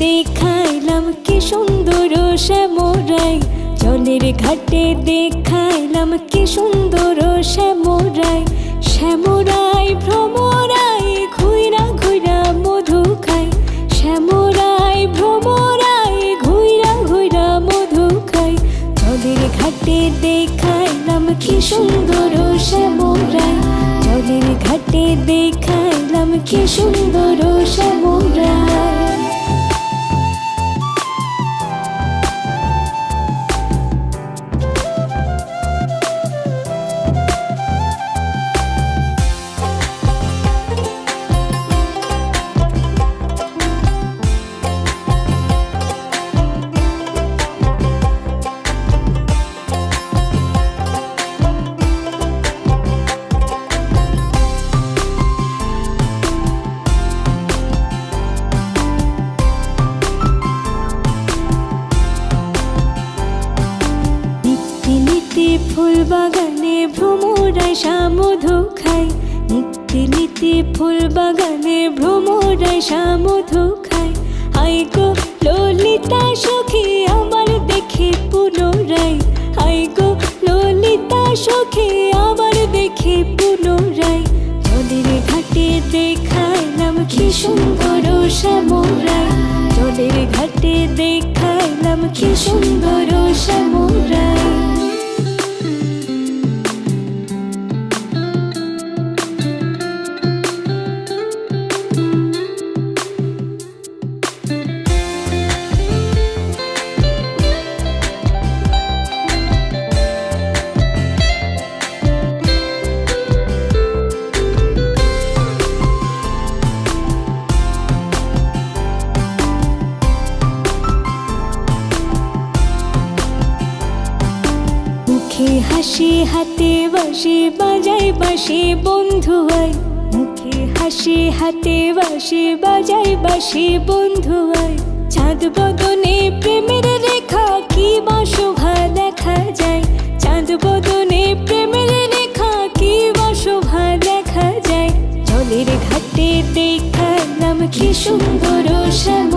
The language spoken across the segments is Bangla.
দেখাইলাম কি সুন্দর শ্যামরাই জলের ঘাটে দেখাইলাম কি সুন্দর শ্যামরাই শ্যামরাই ভ্রমরাই, ঘুইরা ঘুইরা মধু খাই। শ্যামরাই ভ্রমরাই, ঘুইরা ঘুইরা মধু খাই। জলের ঘাটে দেখাইলাম কি সুন্দর শ্যামরাই জলের ঘাটে দেখাইলাম কি সুন্দর শ্যামরাই বাগানে ভ্রমরাই সামধু খাই নিত্যি নিত্যি ফুল বাগানে ভ্রমরাই সামধু খাই আই গো ললিতা সখী, আমার দেখে পুনরাই আই গো ললিতা সখী, আমার দেখে পুনরাই জলের ঘাটে দেখাইলাম কি সুন্দর শ্যামরাই জলের ঘাটে দেখাইলাম কি সুন্দর হাসি হাতে বাসি বাজাই বাসি বন্ধু হয়। মুখে হাসি হাতে বাসি বাজাই বাসি বন্ধু হয়। চাঁদ বদনে প্রেমের রেখা কি বা শোভা দেখা যায়? চাঁদ বদনে প্রেমের রেখা কি বা শোভা দেখা যায়? জলের ঘাটে দেখা নাম কি সুন্দর শ্যামরাই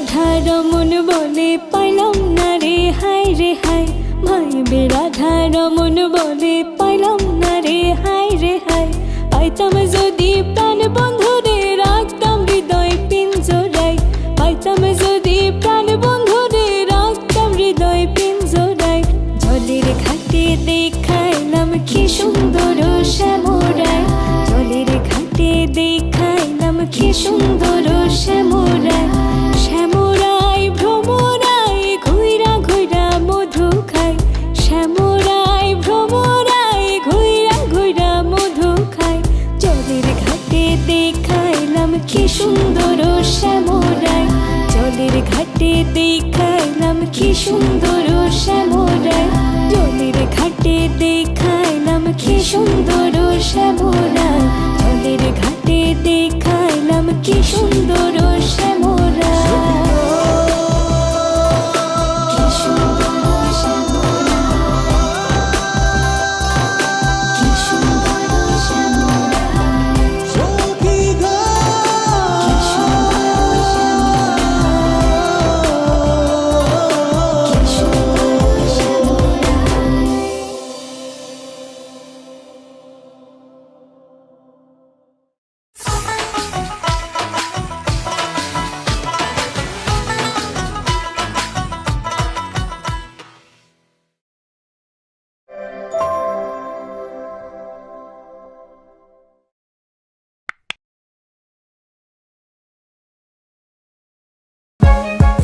বেড়াধার মন বলে পাইলাম না রে হাই রে হাই ভাই বেড়াধার মন বলে পাইলাম না রে হাই রে হাই পাইতাম যদি প্রাণ বন্ধু রে রাখতাম হৃদয় পিঞ্জরাই পাইতাম যদি প্রাণ বন্ধু রে রাখতাম হৃদয় পিঞ্জরাই জলের ঘাটে দেখাইলাম কি সুন্দর শ্যামরাই জলের ঘাটে দেখাইলাম কি সুন্দর দেখাইলাম কি সুন্দর শ্যামরা জলের ঘাটে দেখাইলাম কি সুন্দর শ্যামরা জলের ঘাটে দেখাইলাম কি সুন্দর